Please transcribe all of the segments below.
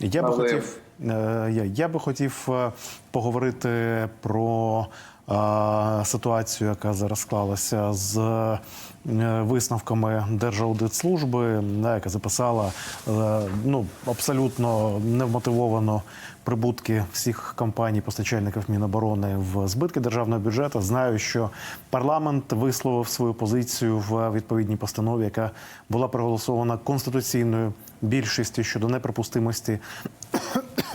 Я би хотів, я, я би хотів е, поговорити про е, ситуацію, яка зараз склалася з е, висновками Держаудитслужби, яка записала е, ну, абсолютно невмотивовано прибутки всіх компаній постачальників Міноборони в збитки державного бюджету. Знаю, що парламент висловив свою позицію в відповідній постанові, яка була проголосована конституційною більшістю щодо неприпустимості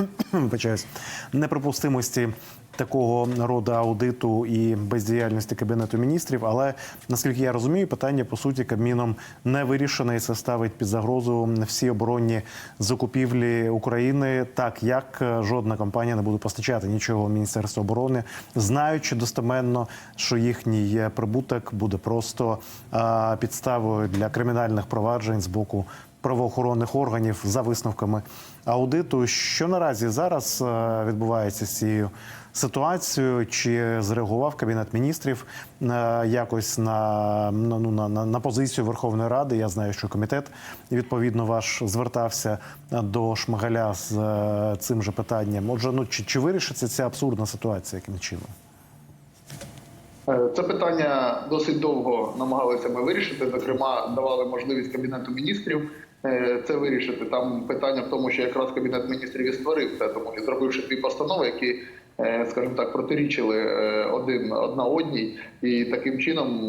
неприпустимості такого роду аудиту і бездіяльності кабінету міністрів. Але наскільки я розумію, питання по суті Кабміном не вирішене, і це ставить під загрозу всі оборонні закупівлі України, так як е, жодна компанія не буде постачати нічого Міністерству оборони, знаючи достеменно, що їхній е, прибуток буде просто підставою для кримінальних проваджень з боку правоохоронних органів за висновками аудиту. Що наразі зараз е, відбувається з цією ситуацією? Чи зреагував кабінет міністрів е, якось на, на, ну, на, на, на позицію Верховної Ради? Я знаю, що комітет відповідно ваш звертався до Шмигаля з е, цим же питанням. Отже, ну чи, чи вирішиться ця абсурдна ситуація яким чином? Це питання досить довго намагалися ми вирішити. Зокрема, давали можливість кабінету міністрів це вирішити. Там питання в тому, що якраз кабінет міністрів і створив це, тому і зробивши дві постанови, які, е, скажімо так, протирічили е, один одна одній, і таким чином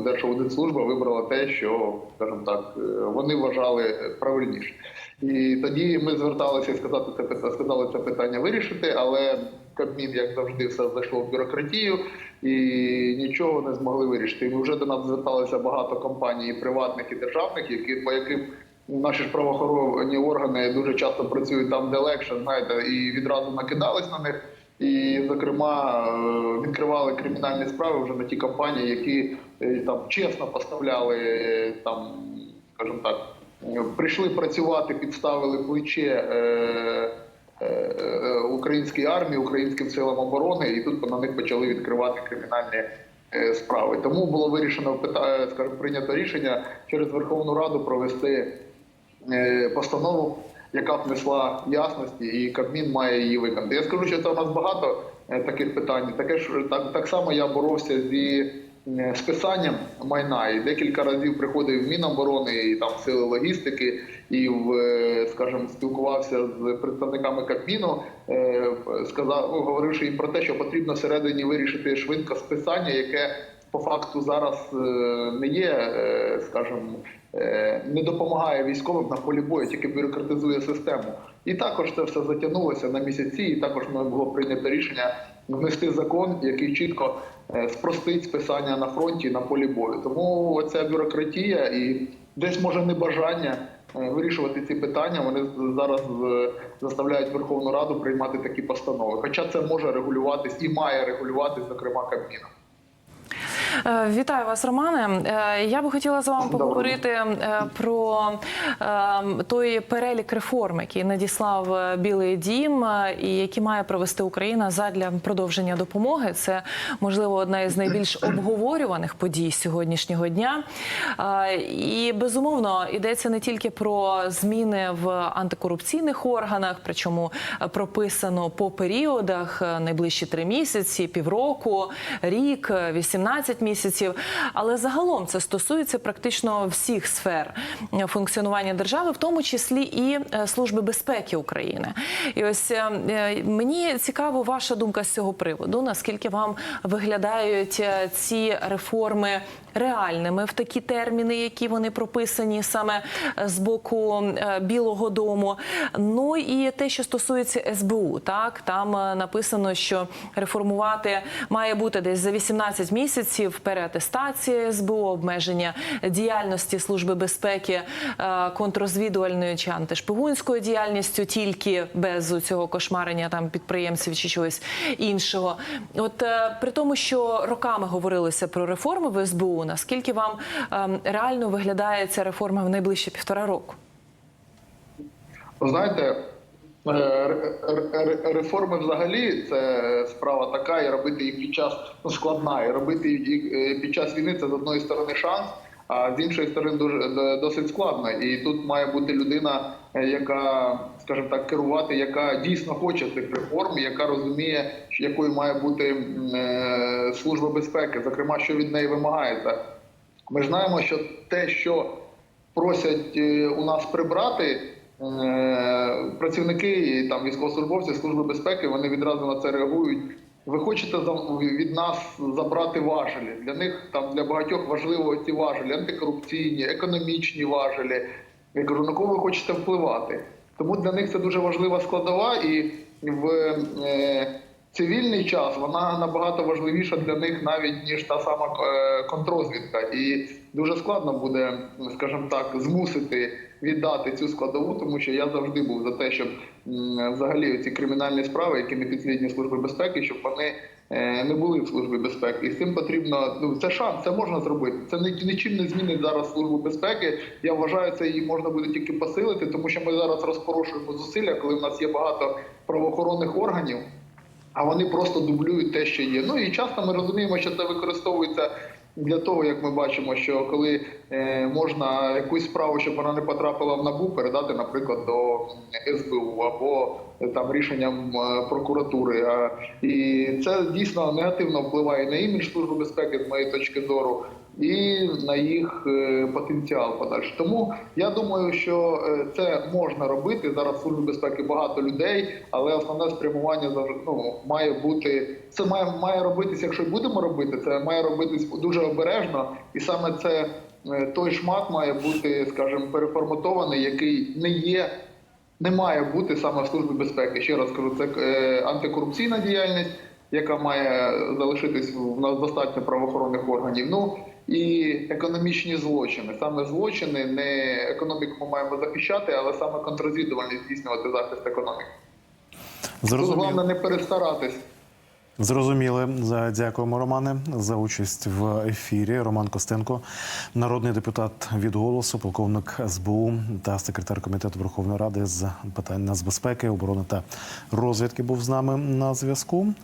е, Держаудитслужба вибрала те, що, скажімо так, е, вони вважали правильніше. І тоді ми зверталися і сказати це питання, сказали це питання вирішити, але Кабмін, як завжди, все зайшло в бюрократію і нічого не змогли вирішити. І вже до нас зверталося багато компаній, приватних і державних, які по яким наші ж правоохоронні органи дуже часто працюють там, де легше, знаєте, і відразу накидались на них. І, зокрема, е, відкривали кримінальні справи вже на ті компанії, які е, там чесно поставляли е, там, скажімо так, прийшли працювати, підставили плече. українській армії, українським силам оборони, і тут на них почали відкривати кримінальні справи. Тому було вирішено пита- скажімо, прийнято рішення через Верховну Раду провести постанову, яка внесла ясності, і Кабмін має її виконати. Я скажу, що це у нас багато е, таких питань. Таке ж так, так само я боровся зі е, списанням майна і декілька разів приходив в Міноборони і там сили логістики, і в е, скажімо, спілкувався з представниками Кабміну, е, сказав, говоривши їм про те, що потрібно всередині вирішити швидко списання, яке по факту зараз е, не є, е, скажімо, е, не допомагає військовим на полі бою, тільки бюрократизує систему. І також це все затягнулося на місяці, і також було прийнято рішення внести закон, який чітко спростить списання на фронті на полі бою. Тому оця бюрократія і десь може небажання е, вирішувати ці питання. Вони зараз заставляють Верховну Раду приймати такі постанови. Хоча це може регулюватись і має регулюватись, зокрема Кабміном. Е, Вітаю вас, Романе. Е, Я би хотіла з вами поговорити е, про той перелік реформ, який надіслав Білий Дім, і які має провести Україна задля продовження допомоги. Це можливо одна із найбільш обговорюваних подій сьогоднішнього дня. І безумовно йдеться не тільки про зміни в антикорупційних органах, причому прописано по періодах найближчі три місяці, півроку, рік, е, 18 місяців. Але загалом це стосується практично всіх сфер функціонування держави, в тому числі і е, служби безпеки України. І ось е, е, мені цікаво ваша думка з цього приводу. Наскільки вам виглядають ці реформи реальними в такі терміни, які вони прописані саме з боку Білого Дому? Ну і те, що стосується СБУ, так там написано, що реформувати має бути десь за 18 місяців переатестація СБУ, обмеження діяльності служби безпеки е, чи антишпигунською діяльністю, тільки без цього кошмарення там підприємців чи чогось іншого. От е, при тому, що роками говорилося про реформи в СБУ, наскільки вам ем, реально виглядає ця реформа в найближчі півтора року? Знаєте, реформи взагалі це справа така, і робити їх під час ну, складна, і робити їх е, під час війни це з одної сторони шанс, а з іншої сторони дуже досить складно. І тут має бути людина, е, яка скажімо так, керувати, яка дійсно хоче цих реформ, яка розуміє, якою має бути е, служба безпеки, зокрема, що від неї вимагається. Ми знаємо, що те, що просять е, у нас прибрати. Е, Працівники там військовослужбовці служби безпеки вони відразу на це реагують. Ви хочете від нас забрати важелі. Для них там для багатьох важливо ці важелі, антикорупційні, економічні важелі. Я кажу, на кого ви хочете впливати? Тому для них це дуже важлива складова, і в е, цивільний час вона набагато важливіша для них навіть ніж та сама е, контрозвідка. І дуже складно буде, скажімо так, змусити віддати цю складову, тому що я завжди був за те, щоб взагалі ці кримінальні справи, які не підслідні служби безпеки, щоб вони е, не були в службі безпеки. І з цим потрібно ну це шанс, це можна зробити. Це нічим не змінить зараз службу безпеки. Я вважаю, це її можна буде тільки посилити, тому що ми зараз розпорошуємо зусилля, коли в нас є багато правоохоронних органів. А вони просто дублюють те, що є. Ну і часто ми розуміємо, що це використовується для того, як ми бачимо, що коли е, можна якусь справу, щоб вона не потрапила в набу, передати, наприклад, до СБУ або е, там рішенням е, прокуратури. І це дійсно негативно впливає на імідж служби безпеки, з моєї точки зору. І на їх е, потенціал подальший. Тому я думаю, що е, це можна робити зараз. в Службі безпеки багато людей, але основне спрямування ну, має бути це має має робитися. Якщо будемо робити, це має робитись дуже обережно, і саме це е, той шмат має бути, скажімо, переформатований, який не є. Не має бути саме в службі безпеки. Ще раз кажу, це антикорупційна діяльність, яка має залишитись в нас достатньо правоохоронних органів. Ну і економічні злочини. Саме злочини, не економіку ми маємо захищати, але саме контррозвідувальність здійснювати захист економіки. Тут Зрозуміло. головне не перестаратись. Зрозуміли. Дякуємо, Романе, за участь в ефірі. Роман Костенко, народний депутат від голосу, полковник СБУ та секретар комітету Верховної Ради з питань нацбезпеки, оборони та розвідки був з нами на зв'язку.